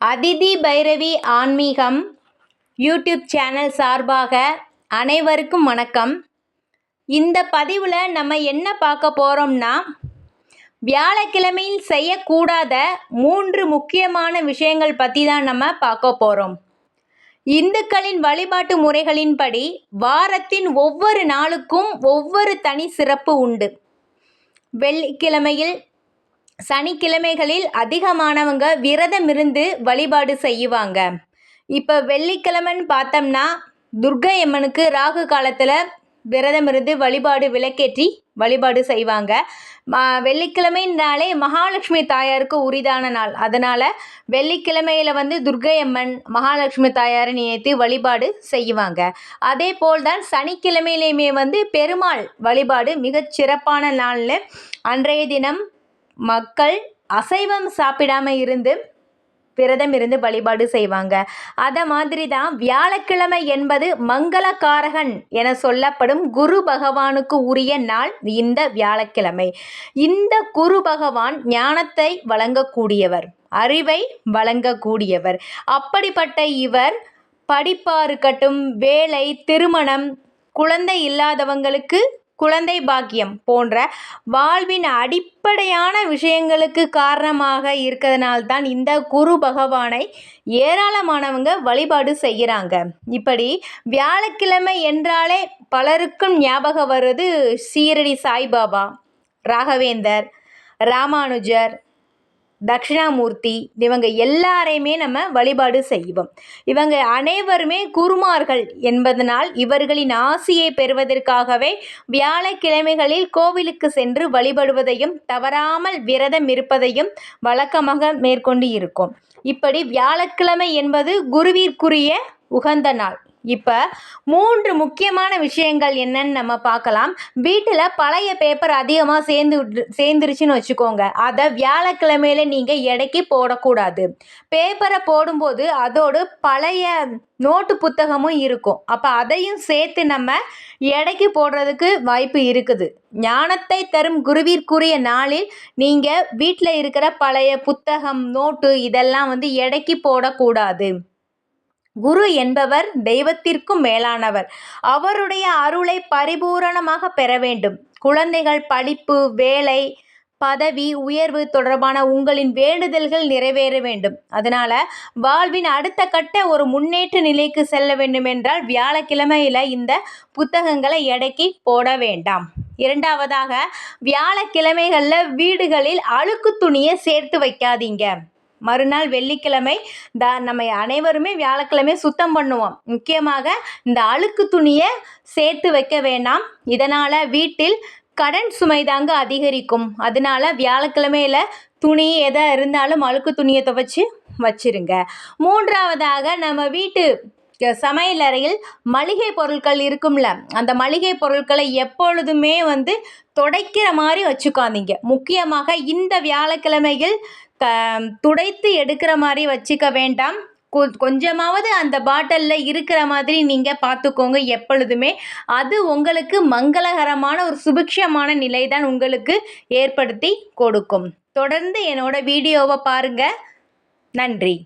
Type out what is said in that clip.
அதிதி பைரவி ஆன்மீகம் YouTube channel சார்பாக அனைவருக்கும் வணக்கம். இந்த பதிவில் நம்ம என்ன பார்க்க போகிறோம்னா வியாழக்கிழமையில் செய்யக்கூடாத மூன்று முக்கியமான விஷயங்கள் பற்றி தான் நம்ம பார்க்க போகிறோம் இந்துக்களின் வழிபாட்டு முறைகளின்படி வாரத்தின் ஒவ்வொரு நாளுக்கும் ஒவ்வொரு தனி சிறப்பு உண்டு. வெள்ளிக்கிழமையில் சனிக்கிழமைகளில் அதிகமானவங்க விரதம் இருந்து வழிபாடு செய்வாங்க. இப்போ வெள்ளிக்கிழமைன்னு பார்த்தோம்னா துர்கை அம்மனுக்கு ராகு காலத்தில் விரதம் இருந்து வழிபாடு விளக்கேற்றி வழிபாடு செய்வாங்க. வெள்ளிக்கிழமைனாலே மகாலட்சுமி தாயாருக்கு உரிதான நாள். அதனால் வெள்ளிக்கிழமையில் வந்து துர்கை அம்மன் மகாலட்சுமி தாயாரை நினைத்து வழிபாடு செய்வாங்க. அதே போல் தான் சனிக்கிழமையிலையுமே வந்து பெருமாள் வழிபாடு மிகச் சிறப்பான நாளில் அன்றைய தினம் மக்கள் அசைவம் சாப்பிடாம இருந்து விரதம் இருந்து வழிபாடு செய்வாங்க. அதை மாதிரி தான் வியாழக்கிழமை என்பது மங்களகாரகன் என சொல்லப்படும் குரு பகவானுக்கு உரிய நாள் இந்த வியாழக்கிழமை. இந்த குரு பகவான் ஞானத்தை வழங்கக்கூடியவர் அறிவை வழங்கக்கூடியவர். அப்படிப்பட்ட இவர் படிப்பாக இருக்கட்டும் வேலை திருமணம் குழந்தை இல்லாதவங்களுக்கு குழந்தை பாக்கியம் போன்ற வாழ்வின் அடிப்படையான விஷயங்களுக்கு காரணமாக இருக்கிறதுனால்தான் இந்த குரு பகவானை ஏராளமானவங்க வழிபாடு செய்கிறாங்க. இப்படி வியாழக்கிழமை என்றாலே பலருக்கும் ஞாபகம் வருது சீரடி சாய்பாபா ராகவேந்தர் ராமானுஜர் தட்சிணாமூர்த்தி இவங்க எல்லாரையுமே நம்ம வழிபாடு செய்வோம். இவங்க அனைவருமே குருமார்கள் என்பதனால் இவர்களின் ஆசியை பெறுவதற்காகவே வியாழக்கிழமைகளில் கோவிலுக்கு சென்று வழிபடுவதையும் தவறாமல் விரதம் இருப்பதையும் வழக்கமாக மேற்கொண்டு இருக்கும். இப்படி வியாழக்கிழமை என்பது குருவிற்குரிய உகந்த நாள். இப்போ மூன்று முக்கியமான விஷயங்கள் என்னன்னு நம்ம பார்க்கலாம். வீட்டில் பழைய பேப்பர் அதிகமாக சேர்ந்து சேர்ந்துருச்சுன்னு வச்சுக்கோங்க. அதை வியாழக்கிழமையில நீங்கள் எடைக்கு போடக்கூடாது. பேப்பரை போடும்போது அதோடு பழைய நோட்டு புத்தகமும் இருக்கும். அப்போ அதையும் சேர்த்து நம்ம எடைக்கு போடுறதுக்கு வாய்ப்பு இருக்குது. ஞானத்தை தரும் குருவிற்குரிய நாளில் நீங்கள் வீட்டில் இருக்கிற பழைய புத்தகம் நோட்டு இதெல்லாம் வந்து எடைக்கு போடக்கூடாது. குரு என்பவர் தெய்வத்திற்கும் மேலானவர். அவருடைய அருளை பரிபூரணமாக பெற வேண்டும். குழந்தைகள் படிப்பு வேலை பதவி உயர்வு தொடர்பான உங்களின் வேண்டுதல்கள் நிறைவேற வேண்டும். அதனால் வாழ்வின் அடுத்த கட்ட ஒரு முன்னேற்ற நிலைக்கு செல்ல வேண்டும் என்றால் வியாழக்கிழமையில் இந்த புத்தகங்களை எடைக்கி போட வேண்டாம். இரண்டாவதாக வியாழக்கிழமைகளில் வீடுகளில் அழுக்கு துணியை சேர்த்து வைக்காதீங்க. மறுநாள் வெள்ளிக்கிழமை த நம்ம அனைவருமே வியாழக்கிழமை சுத்தம் பண்ணுவோம். முக்கியமாக இந்த அழுக்கு துணியை சேர்த்து வைக்க வேண்டாம். இதனால் வீட்டில் கடன் சுமை தாங்க அதிகரிக்கும். அதனால வியாழக்கிழமையில் துணி எதாக இருந்தாலும் அழுக்கு துணியை துவைச்சி வச்சிருங்க. மூன்றாவதாக நம்ம வீட்டு சமையல் அறையில் மளிகை பொருட்கள் இருக்கும்ல அந்த மளிகை பொருட்களை எப்பொழுதுமே வந்து துடைக்கிற மாதிரி வச்சுக்காதீங்க. முக்கியமாக இந்த வியாழக்கிழமையில் க துடைத்து எடுக்கிற மாதிரி வச்சுக்க வேண்டாம். கொ கொஞ்சமாவது அந்த பாட்டிலில் இருக்கிற மாதிரி நீங்கள் பார்த்துக்கோங்க எப்பொழுதுமே. அது உங்களுக்கு மங்களகரமான ஒரு சுபிக்ஷமான நிலை தான் உங்களுக்கு ஏற்படுத்தி கொடுக்கும். தொடர்ந்து என்னோட வீடியோவை பாருங்கள் நன்றி.